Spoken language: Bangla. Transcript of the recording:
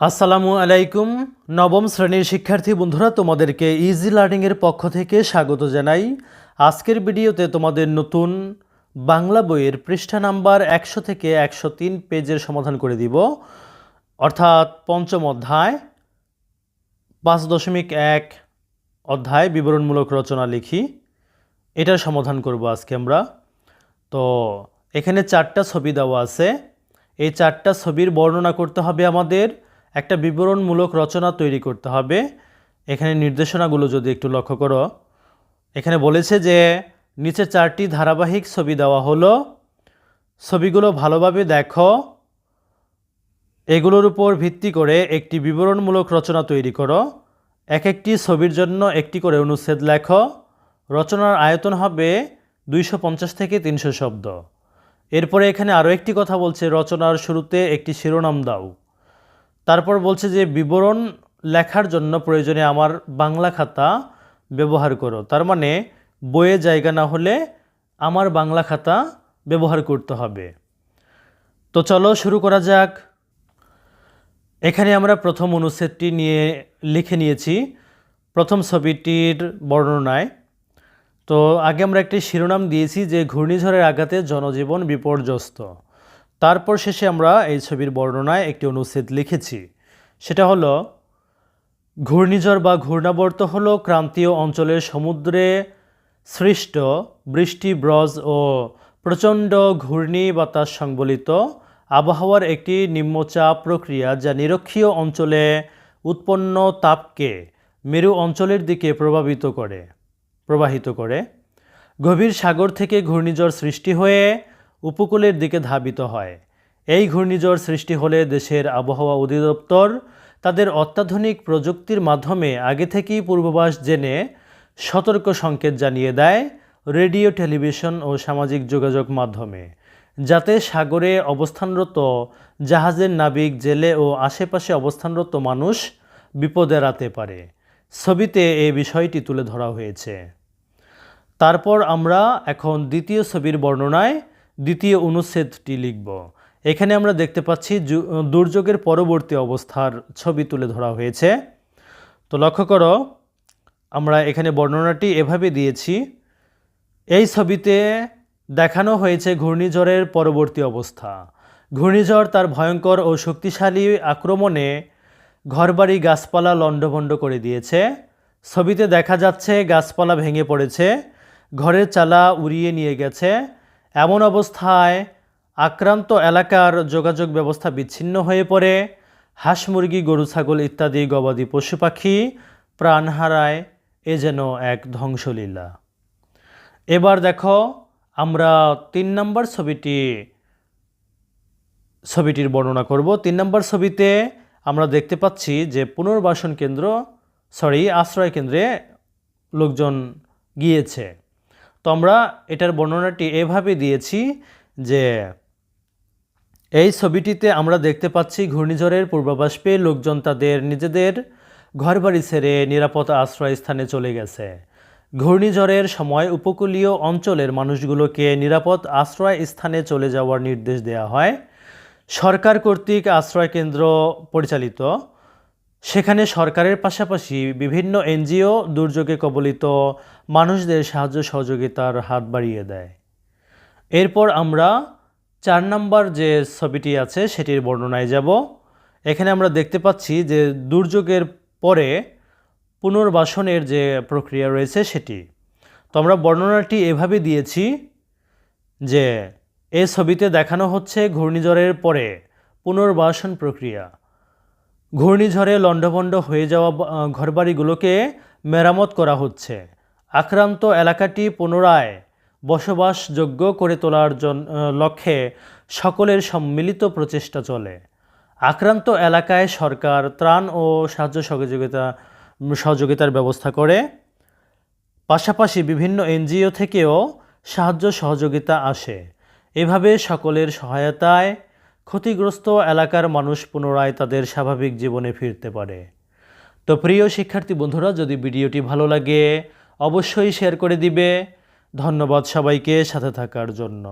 আসসালামু আলাইকুম। নবম শ্রেণির শিক্ষার্থী বন্ধুরা, তোমাদেরকে ইজি লার্নিংয়ের পক্ষ থেকে স্বাগত জানাই। আজকের ভিডিওতে তোমাদের নতুন বাংলা বইয়ের পৃষ্ঠা নাম্বার একশো থেকে একশো তিন পেজের সমাধান করে দিব। অর্থাৎ পঞ্চম অধ্যায়, পাঁচ দশমিক এক অধ্যায়, বিবরণমূলক রচনা লিখি। এটার সমাধান করব আজকে আমরা। তো, এখানে চারটা ছবি দেওয়া আছে। এই চারটা ছবির বর্ণনা করতে হবে আমাদের। একটা বিবরণমূলক রচনা তৈরি করতে হবে। এখানে নির্দেশনাগুলো যদি একটু লক্ষ্য করো। এখানে বলেছে যে, নিচে চারটি ধারাবাহিক ছবি দেওয়া হলো। ছবিগুলো ভালোভাবে দেখো। এগুলোর উপর ভিত্তি করে একটি বিবরণমূলক রচনা তৈরি করো। এক একটি ছবির জন্য একটি করে অনুচ্ছেদ লেখো। রচনার আয়তন হবে দুইশো পঞ্চাশ থেকে তিনশো শব্দ। এরপরে এখানে আরও একটি কথা বলছে, রচনার শুরুতে একটি শিরোনাম দাও। তারপর বলছে যে, বিবরণ লেখার জন্য প্রয়োজনে আমার বাংলা খাতা ব্যবহার করো। তার মানে বইয়ে জায়গা না হলে আমার বাংলা খাতা ব্যবহার করতে হবে। তো চলো শুরু করা যাক। এখানে আমরা প্রথম অনুচ্ছেদটি নিয়ে লিখে নিয়েছি, প্রথম ছবিটির বর্ণনায়। তো আগে আমরা একটি শিরোনাম দিয়েছি যে, ঘূর্ণিঝড়ের আঘাতে জনজীবন বিপর্যস্ত। তারপর শেষে আমরা এই ছবির বর্ণনায় একটি অনুচ্ছেদ লিখেছি। সেটা হলো, ঘূর্ণিঝড় বা ঘূর্ণাবর্ত হলো ক্রান্তীয় অঞ্চলের সমুদ্রে সৃষ্ট বৃষ্টি, ব্রজ ও প্রচণ্ড ঘূর্ণি বাতাস সংবলিত আবহাওয়ার একটি নিম্নচাপ প্রক্রিয়া যা নিরক্ষীয় অঞ্চলে উৎপন্ন তাপকে মেরু অঞ্চলের দিকে প্রভাবিত করে, প্রবাহিত করে। গভীর সাগর থেকে ঘূর্ণিঝড় সৃষ্টি হয়ে উপকূলের দিকে ধাবিত হয়। এই ঘূর্ণিঝড় সৃষ্টি হলে দেশের আবহাওয়া অধিদপ্তর তাদের অত্যাধুনিক প্রযুক্তির মাধ্যমে আগে থেকেই পূর্বাভাস জেনে সতর্ক সংকেত জানিয়ে দেয় রেডিও, টেলিভিশন ও সামাজিক যোগাযোগ মাধ্যমে, যাতে সাগরে অবস্থানরত জাহাজের নাবিক, জেলে ও আশেপাশে অবস্থানরত মানুষ বিপদে এড়াতে পারে। ছবিতে এই বিষয়টি তুলে ধরা হয়েছে। তারপর আমরা এখন দ্বিতীয় ছবির বর্ণনায় দ্বিতীয় অনুচ্ছেদটি লিখব। এখানে আমরা দেখতে পাচ্ছি দুর্যোগের পরবর্তী অবস্থার ছবি তুলে ধরা হয়েছে। তো লক্ষ্য করো, আমরা এখানে বর্ণনাটি এভাবে দিয়েছি। এই ছবিতে দেখানো হয়েছে ঘূর্ণিঝড়ের পরবর্তী অবস্থা। ঘূর্ণিঝড় তার ভয়ঙ্কর ও শক্তিশালী আক্রমণে ঘরবাড়ি, গাছপালা লণ্ডভণ্ড করে দিয়েছে। ছবিতে দেখা যাচ্ছে গাছপালা ভেঙে পড়েছে, ঘরের চালা উড়িয়ে নিয়ে গেছে এমন অবস্থায় আক্রান্ত এলাকার যোগাযোগ ব্যবস্থা বিচ্ছিন্ন হয়ে পড়ে। হাঁস মুরগি, গরু, ছাগল ইত্যাদি গবাদি পশু পাখি প্রাণ হারায় এ যেন এক ধ্বংসলীলা। এবার দেখো আমরা তিন নম্বর ছবিটি, ছবিটির বর্ণনা করব। তিন নম্বর ছবিতে আমরা দেখতে পাচ্ছি যে পুনর্বাসন কেন্দ্র সরি আশ্রয় কেন্দ্রে লোকজন গিয়েছে। তো আমরা এটার বর্ণনাটি এভাবে দিয়েছি যে এই ছবিটিতে আমরা দেখতে পাচ্ছি ঘূর্ণিঝড়ের পূর্বাভাস পেয়ে লোকজন তাদের নিজেদের ঘরবাড়ি ছেড়ে নিরাপদ আশ্রয় স্থানে চলে গেছে। ঘূর্ণিঝড়ের সময় উপকূলীয় অঞ্চলের মানুষগুলোকে নিরাপদ আশ্রয় স্থানে চলে যাওয়ার নির্দেশ দেওয়া হয়। সরকার কর্তৃক আশ্রয় কেন্দ্র পরিচালিত। সেখানে সরকারের পাশাপাশি বিভিন্ন এনজিও দুর্যোগে কবলিত মানুষদের সাহায্য সহযোগিতার হাত বাড়িয়ে দেয়। এরপর আমরা চার নাম্বার যে ছবিটি আছে সেটির বর্ণনায় যাব। এখানে আমরা দেখতে পাচ্ছি যে দুর্যোগের পরে পুনর্বাসনের যে প্রক্রিয়া রয়েছে সেটি। তো আমরা বর্ণনাটি এভাবে দিয়েছি যে, এ ছবিতে দেখানো হচ্ছে ঘূর্ণিঝড়ের পরে পুনর্বাসন প্রক্রিয়া। ঘূর্ণিঝড়ে লণ্ডভণ্ড হয়ে যাওয়া ঘরবাড়িগুলোকে মেরামত করা হচ্ছে। আক্রান্ত এলাকাটি পুনরায় বসবাসযোগ্য করে তোলার লক্ষ্যে সকলের সম্মিলিত প্রচেষ্টা চলে। আক্রান্ত এলাকায় সরকার ত্রাণ ও সাহায্য সহযোগিতা সহযোগিতার ব্যবস্থা করে। পাশাপাশি বিভিন্ন এনজিও থেকেও সাহায্য সহযোগিতা আসে। এভাবে সকলের সহায়তায় ক্ষতিগ্রস্ত এলাকার মানুষ পুনরায় তাদের স্বাভাবিক জীবনে ফিরতে পারে। তো প্রিয় শিক্ষার্থী বন্ধুরা, যদি ভিডিওটি ভালো লাগে, অবশ্যই শেয়ার করে দিবে। ধন্যবাদ সবাইকে সাথে থাকার জন্য।